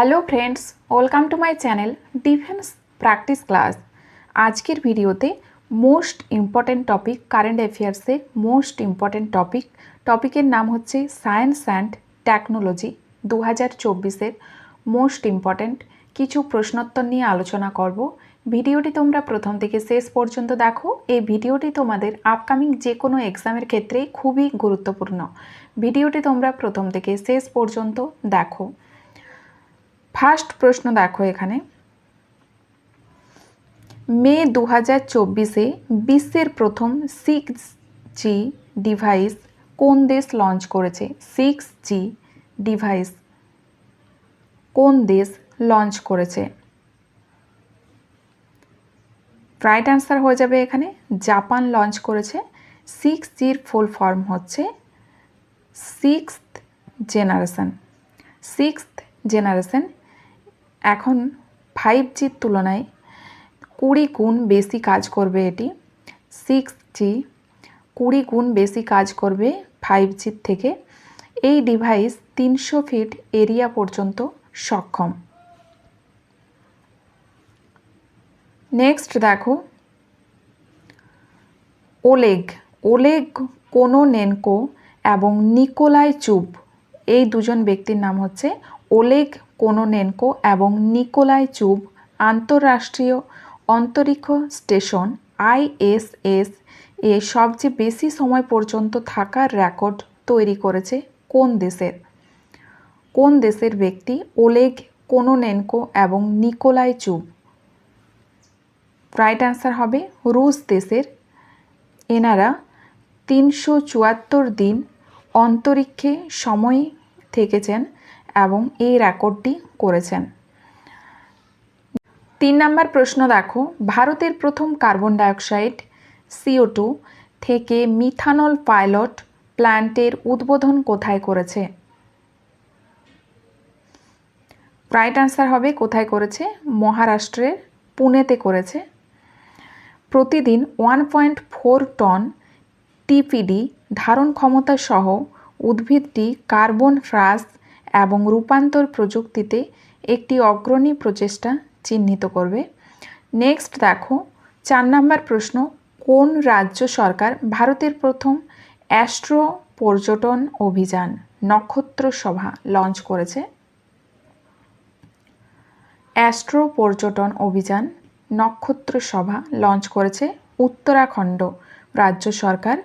Hello friends, welcome to my channel defence practice class. আজকের ভিডিওতে most important topic, current অ্যাফেয়ার্সে most important topic. টপিকের নাম হচ্ছে সায়েন্স অ্যান্ড টেকনোলজি দু হাজার চব্বিশের মোস্ট ইম্পর্ট্যান্ট। কিছু প্রশ্নোত্তর নিয়ে আলোচনা করব। ভিডিওটি তোমরা প্রথম থেকে শেষ পর্যন্ত দেখো। এই ভিডিওটি তোমাদের আপকামিং যে কোনো এক্সামের ক্ষেত্রে খুবই গুরুত্বপূর্ণ। ভিডিওটি তোমরা প্রথম থেকে শেষ পর্যন্ত দেখো। ফার্স্ট প্রশ্ন দেখো এখানে। মে দু হাজার চব্বিশে বিশ্বের প্রথম সিক্স জি ডিভাইস কোন দেশ লঞ্চ করেছে? সিক্স জি ডিভাইস কোন দেশ লঞ্চ করেছে? রাইট অ্যান্সার হয়ে যাবে এখানে। জাপান লঞ্চ করেছে। সিক্স জির ফুল ফর্ম হচ্ছে সিক্স জেনারেশন সিক্স জেনারেশন এখন ফাইভ জির তুলনায় কুড়ি গুণ বেশি কাজ করবে এটি সিক্স জি কুড়ি গুণ বেশি কাজ করবে ফাইভ জির থেকে। এই ডিভাইস তিনশো ফিট এরিয়া পর্যন্ত সক্ষম। নেক্সট দেখো, ওলেগ ওলেগ কোনোনেনকো এবং নিকোলাই চুব, এই দুজন ব্যক্তির নাম হচ্ছে ওলেগ কোনোনেনকো এবং নিকোলাই চুব আন্তঃরাষ্ট্রীয় অন্তরিক্ষ স্টেশন আইএসএস এ সবচেয়ে বেশি সময় পর্যন্ত থাকার রেকর্ড তৈরি করেছে কোন দেশের? কোন দেশের ব্যক্তি ওলেগ কোনোনেনকো এবং নিকোলাই চুব? রাইট অ্যান্সার হবে রুশ দেশের। এনারা তিনশো চুয়াত্তর দিন অন্তরিক্ষে সময় থেকেছেন এবং এই রেকর্ডটি করেছেন। তিন নম্বর প্রশ্ন দেখো। ভারতের প্রথম কার্বন ডাইঅক্সাইড সিও টু থেকে মিথানল পাইলট প্ল্যান্টের উদ্বোধন কোথায় করেছে? রাইট অ্যান্সার হবে কোথায় করেছে? মহারাষ্ট্রের পুনেতে করেছে। প্রতিদিন one point four ton TPD ধারণ ক্ষমতা সহ উদ্ভিদটি কার্বন হ্রাস এবং রূপান্তর প্রযুক্তিতে একটি অগ্রণী প্রচেষ্টা চিহ্নিত করবে। নেক্সট দেখো, চার নাম্বার প্রশ্ন, কোন রাজ্য সরকার ভারতের প্রথম অ্যাস্ট্রো পর্যটন অভিযান, নক্ষত্র সভা লঞ্চ করেছে? অ্যাস্ট্রো পর্যটন অভিযান, নক্ষত্র সভা লঞ্চ করেছে উত্তরাখণ্ড রাজ্য সরকার।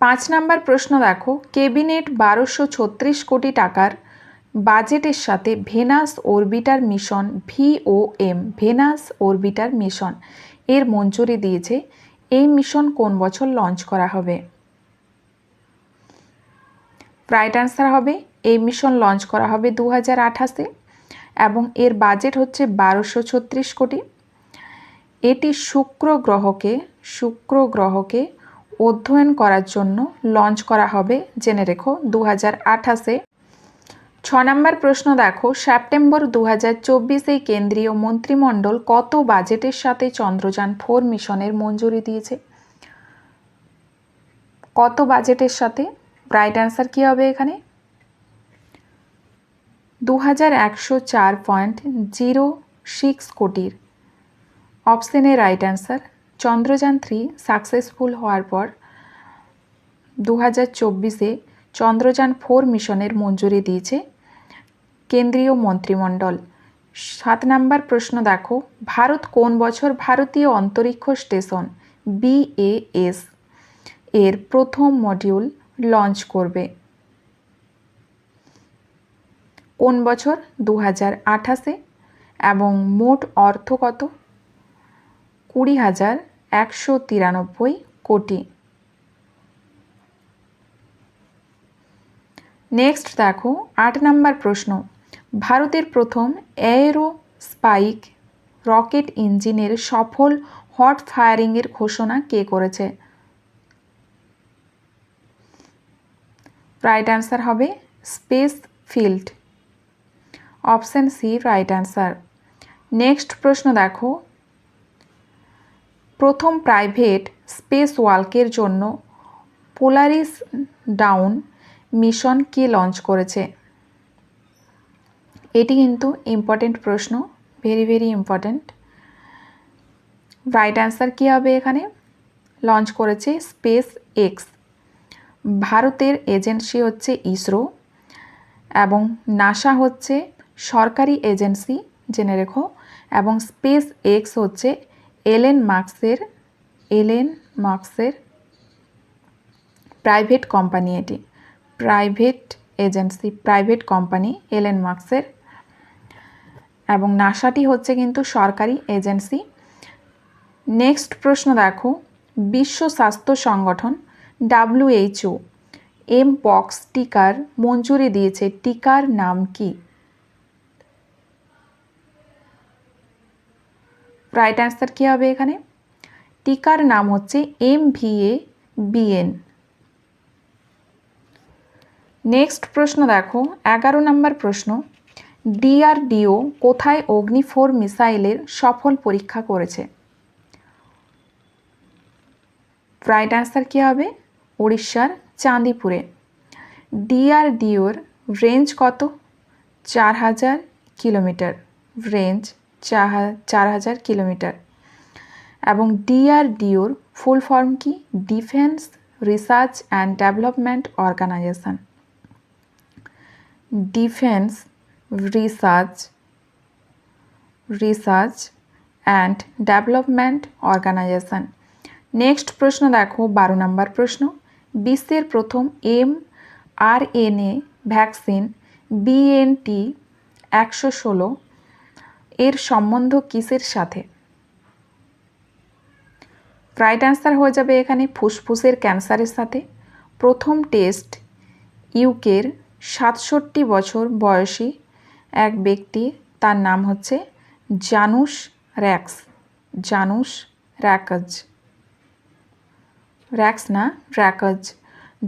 পাঁচ নাম্বার প্রশ্ন দেখো ক্যাবিনেট বারোশো ছত্রিশ কোটি টাকার বাজেটের সাথে Venus orbiter mission VOM Venus orbiter mission. এর মঞ্জুরি দিয়েছে, এই মিশন কোন বছর লঞ্চ করা হবে? রাইট অ্যান্সার হবে, এই মিশন লঞ্চ করা হবে দু হাজার আঠাশে এবং এর বাজেট হচ্ছে বারোশো ছত্রিশ কোটি। এটি শুক্র গ্রহকে শুক্র গ্রহকে অধ্যয়ন করার জন্য লঞ্চ করা হবে, জেনে রেখো দু হাজার আঠাশে। ছ নম্বর প্রশ্ন দেখো, সেপ্টেম্বর দু হাজার চব্বিশে কেন্দ্রীয় মন্ত্রিমণ্ডল কত বাজেটের সাথে চন্দ্রযান ফোর মিশনের মঞ্জুরি দিয়েছে? কত বাজেটের সাথে? রাইট অ্যান্সার কী হবে এখানে? দু হাজার একশো চার পয়েন্ট জিরো সিক্স কোটির। অপশানে right answer, Chandrayaan three successful হওয়ার পর দু হাজার চব্বিশে চন্দ্রযান ফোর মিশনের মঞ্জুরি দিয়েছে। কেন্দ্রীয় মন্ত্রিমণ্ডল। সাত নাম্বার প্রশ্ন দেখো। ভারত কোন বছর ভারতীয় অন্তরিক্ষ স্টেশন? বিএএস এর প্রথম মডিউল লঞ্চ করবে। কোন বছর? দু হাজার আঠাশে। এবং মোট অর্থ কত? কুড়ি হাজার একশো তিরানব্বই কোটি। নেক্সট দেখো, আট নাম্বার প্রশ্ন। ভারতের প্রথম অ্যারো স্পাইক রকেট ইঞ্জিনের সফল হট ফায়ারিংয়ের ঘোষণা কে করেছে? রাইট অ্যান্সার হবে space field option C right answer next প্রশ্ন দেখো। প্রথম প্রাইভেট স্পেস ওয়ার্কের জন্য পোলারিস ডাউন মিশন কে লঞ্চ করেছে? এটি কিন্তু ইম্পর্টেন্ট প্রশ্ন very very important right answer কী হবে এখানে? লঞ্চ করেছে স্পেস এক্স ভারতের এজেন্সি হচ্ছে ইসরো এবং নাসা হচ্ছে সরকারি এজেন্সি জেনে রেখো, এবং স্পেস এক্স হচ্ছে এলেন মার্কসের এলেন মার্কসের প্রাইভেট কোম্পানি এটি। Private agency private company Elon মার্কসের এবং নাসাটি হচ্ছে কিন্তু সরকারি এজেন্সি। নেক্সট প্রশ্ন দেখো। বিশ্ব স্বাস্থ্য সংগঠন, ডাব্লিউএইচও, এম পক্স টিকার মঞ্জুরি দিয়েছে। টিকার নাম কি? রাইট অ্যান্সার কী হবে এখানে? টিকার নাম হচ্ছে M V A BN next প্রশ্ন দেখো। এগারো নম্বর প্রশ্ন। ডিআরডিও কোথায় অগ্নি ফোর মিসাইলের সফল পরীক্ষা করেছে? রাইট অ্যান্সার কী হবে? উড়িষ্যার চাঁদিপুরে। ডিআরডিওর রেঞ্জ কত? চার হাজার কিলোমিটার। রেঞ্জ চার হাজার কিলোমিটার। এবং ডিআরডিওর ফুল ফর্ম কি? Defence research and development organisation. Defence research research and development organisation next প্রশ্ন দেখো, বারো নম্বর প্রশ্ন। বিশ্বের প্রথম M R N A vaccine BNT একশো ষোলো, এর সম্বন্ধ কিসের সাথে? রাইট অ্যান্সার হয়ে যাবে এখানে ফুসফুসের ক্যান্সারের সাথে। প্রথম টেস্ট ইউকের সাতষট্টি বছর বয়সী এক ব্যক্তি, তার নাম হচ্ছে জানুস র্যাক্স। জানুস র্যাকজ। র্যাক্স না, র্যাকজ।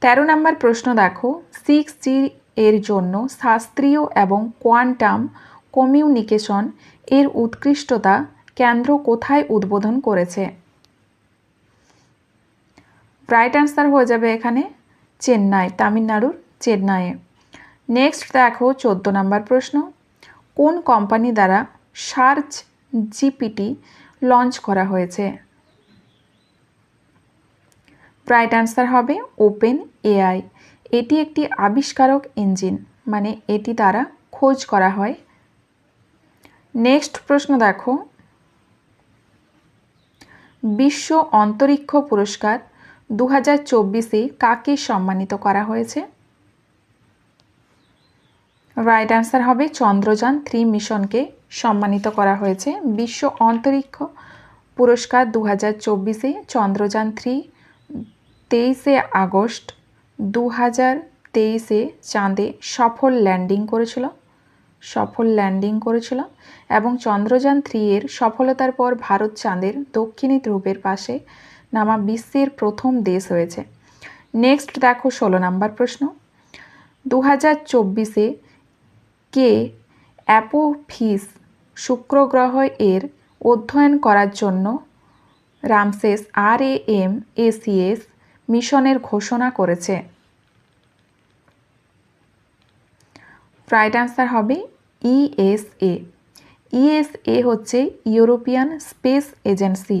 তেরো নম্বর প্রশ্ন দেখো। সিক্স জি এর জন্য শাস্ত্রীয় এবং কোয়ান্টাম কমিউনিকেশন এর উৎকৃষ্টতা কেন্দ্র কোথায় উদ্বোধন করেছে? রাইট অ্যান্সার হয়ে যাবে এখানে চেন্নাই, তামিলনাড়ুর চেন্নাইয়ে। নেক্সট দেখো চোদ্দ নম্বর প্রশ্ন। কোন কোম্পানি দ্বারা সার্চ জিপিটি লঞ্চ করা হয়েছে? রাইট অ্যান্সার হবে ওপেন এআই। এটি একটি আবিষ্কারক ইঞ্জিন মানে এটি দ্বারা খোঁজ করা হয়। নেক্সট প্রশ্ন দেখো। বিশ্ব অন্তরিক্ষ পুরস্কার দু হাজার কাকে সম্মানিত করা হয়েছে? রাইট অ্যান্সার হবে চন্দ্রযান থ্রি মিশনকে সম্মানিত করা হয়েছে। বিশ্ব অন্তরিক্ষ পুরস্কার দু হাজার চব্বিশে চন্দ্রযান থ্রি তেইশে আগস্ট দু হাজার তেইশে চাঁদে সফল ল্যান্ডিং করেছিল। সফল ল্যান্ডিং করেছিল এবং চন্দ্রযান থ্রি এর সফলতার পর ভারত চাঁদের দক্ষিণী ধ্রুবের পাশে নামা বিশ্বের প্রথম দেশ হয়েছে। নেক্সট দেখো ষোলো নাম্বার প্রশ্ন। দু হাজার চব্বিশে কে অ্যাপোফিস শুক্র গ্রহ এর অধ্যয়ন করার জন্য রামসেস আর এ এম এসিএস মিশনের ঘোষণা করেছে। রাইট অ্যান্সার হবে ইএসএ ইএসএ হচ্ছে European Space Agency.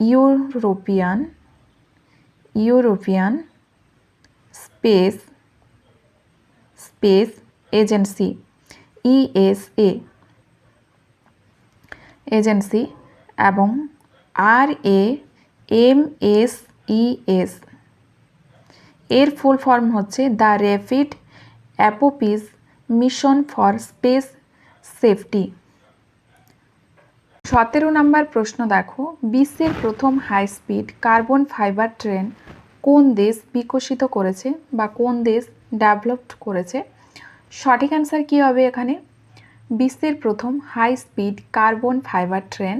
European European space space agency, ESA, agency এবং R A M S E S এর ফুল ফর্ম হচ্ছে the rapid Apophis mission for space safety. সতেরো নম্বর প্রশ্ন দেখো, বিশ্বের প্রথম high speed carbon fibre train কোন দেশ বিকশিত করেছে বা কোন দেশ ডেভেলপড করেছে? সঠিক অ্যান্সার কী হবে এখানে? বিশ্বের প্রথম high speed carbon fibre train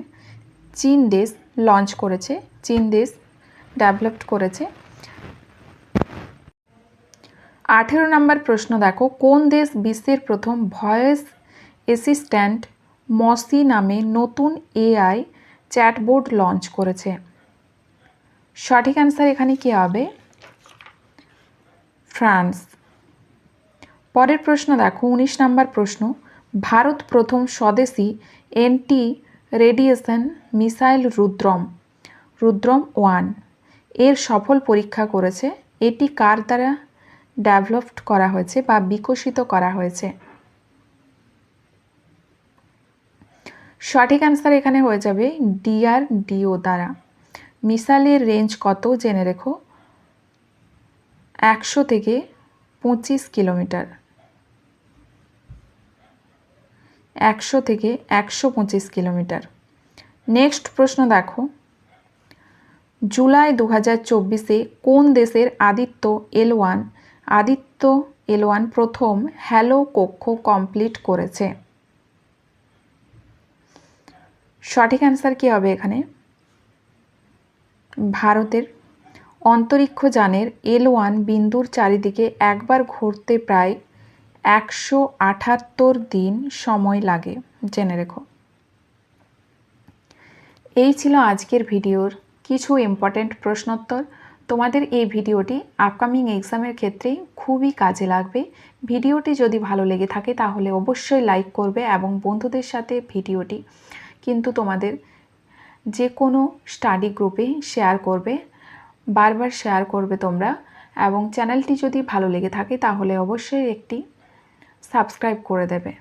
চীন দেশ লঞ্চ করেছে, চীন দেশ ডেভেলপড করেছে। আঠেরো নম্বর প্রশ্ন দেখো, কোন দেশ বিশ্বের প্রথম ভয়েস অ্যাসিস্ট্যান্ট মসি নামে নতুন এআই চ্যাটবোর্ড লঞ্চ করেছে? সঠিক অ্যান্সার এখানে কী হবে? ফ্রান্স। পরের প্রশ্ন দেখো, উনিশ নাম্বার প্রশ্ন। ভারত প্রথম স্বদেশি anti radiation missile Rudram Rudram one. এর সফল পরীক্ষা করেছে। এটি কার দ্বারা ডেভেলপড করা হয়েছে বা বিকশিত করা হয়েছে? সঠিক অ্যান্সার এখানে হয়ে যাবে ডিআরডিও দ্বারা। মিসাইলের রেঞ্জ কত? জেনে রেখো। একশো থেকে পঁচিশ কিলোমিটার। একশো থেকে একশো পঁচিশ কিলোমিটার। নেক্সট প্রশ্ন দেখো। জুলাই দু হাজার চব্বিশে কোন দেশের Aditya L one, Aditya L one প্রথম হ্যালো কক্ষ কমপ্লিট করেছে? সঠিক অ্যান্সার কী হবে এখানে? ভারতের অন্তরিক্ষ যানের এল ওয়ান বিন্দুর চারিদিকে একবার ঘুরতে প্রায় একশো আটাত্তর দিন সময় লাগে, জেনে রেখো। এই ছিল আজকের ভিডিওর কিছু ইম্পর্ট্যান্ট প্রশ্নোত্তর। তোমাদের এই ভিডিওটি আপকামিং এক্সামের ক্ষেত্রে খুবই কাজে লাগবে। ভিডিওটি যদি ভালো লেগে থাকে, তাহলে অবশ্যই লাইক করবে এবং বন্ধুদের সাথে ভিডিওটি কিন্তু তোমাদের যে কোনো স্টাডি গ্রুপে শেয়ার করবে। বারবার শেয়ার করবে তোমরা। এবং চ্যানেলটি যদি ভালো লেগে থাকে, তাহলে অবশ্যই একটি সাবস্ক্রাইব করে দেবে।